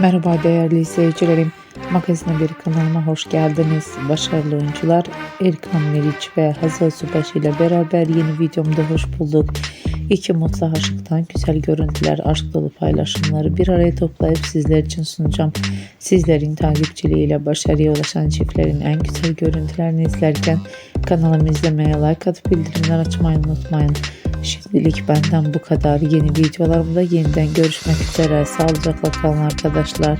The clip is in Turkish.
Merhaba değerli izleyicilerim. Magazin Haberi kanalıma hoş geldiniz. Başarılı oyuncular Erkan Meriç ve Hazal Subaşı ile beraber yeni videomda hoş bulduk. İki mutlu aşıktan güzel görüntüler, aşk dolu paylaşımları bir araya toplayıp sizler için sunacağım. Sizlerin takipçiliğiyle başarıya ulaşan çiftlerin en güzel görüntülerini izlerken kanalımı izlemeye, like atıp bildirimler açmayı unutmayın. Şimdilik benden bu kadar. Yeni videolarımda yeniden görüşmek üzere. Sağlıcakla kalın arkadaşlar.